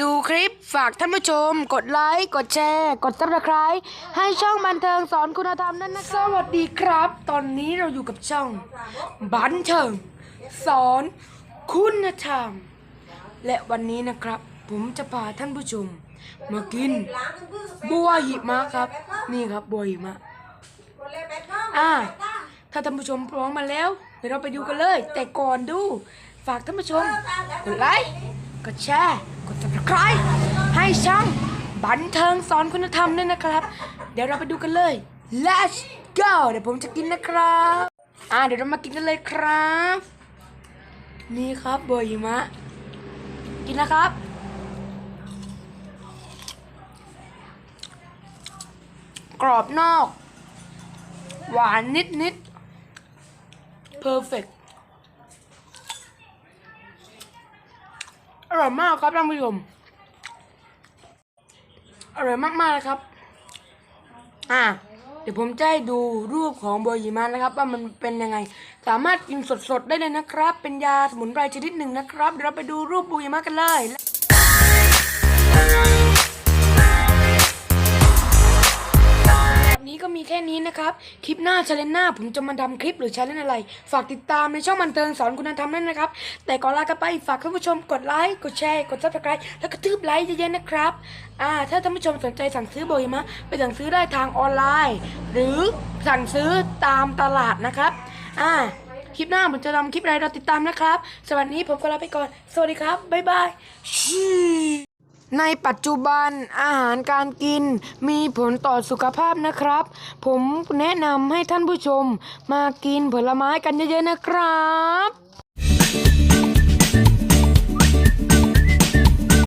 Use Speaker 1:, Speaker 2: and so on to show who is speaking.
Speaker 1: ดูคลิปฝากท่านผู้ชม กดไลค์ กดแชร์ กดซับสไคร b e ให้ช่องบันเทิงสอนคุณธรรมนั่นนะครับสวัสดีครับ ตอนนี้เราอยู่กับช่อง บันเทิง สอนคุณธรรม และวันนี้นะครับ ผมจะพาท่านผู้ชม มากิน บัวหิมะครับ นี่ครับบัวหิมะอ่าถ้าท่านผู้ชมพร้อมมาแล้ว เดี๋ยวเราไปดูกันเลย แต่ก่อนดู ฝากท่านผู้ชม กดไลค์ กดแชร์ กด subscribe ให้ช่องบันเทิงสอนคุณธรรมด้วยนะครับ เดี๋ยวเราไปดูกันเลย let's go เดี๋ยวผมจะกินนะครับ อ่าเดี๋ยวเรามากินกันเลยครับ นี่ครับบัวหิมะ กินนะครับ กรอบนอก หวานนิดนิดเอร่อยมากครับท่านผู้ชมอร่อยมากๆเลยครับ อ่า เดี๋ยวผมจะให้ดูรูปของบัวหิมะนะครับ ว่ามันเป็นยังไง สามารถกินสดๆได้เลยนะครับ เป็นยาสมุนไพรชนิดหนึ่งนะครับ เดี๋ยวเราไปดูรูปบัวหิมะกันเลย มีแค่นี้นะครับ คลิปหน้าชาเลนหน้าผมจะมาทำคลิปหรือชาเลนอะไร ฝากติดตามในช่องบันเทิงสอนคุณธรรมนั่นนะครับ แต่ก่อนลากันไปฝากท่านผู้ชมกดไลค์ กดแชร์ กดซับสไครต์แล้วก็ทืบไลค์เยอะๆนะครับ อ่า ถ้าท่านผู้ชมสนใจสั่งซื้อโบยมะ ไปสั่งซื้อได้ทางออนไลน์ หรือสั่งซื้อตามตลาดนะครับ อ่า คลิปหน้าผมจะทำคลิปอะไรเราติดตามนะครับ สวัสดีผมก็ลาไปก่อน สวัสดีครับ บ๊ายบายชี ในปัจจุบันอาหารการกินมีผลต่อสุขภาพนะครับ ผมแนะนำให้ท่านผู้ชมมากินผลไม้กันเยอะๆนะครับ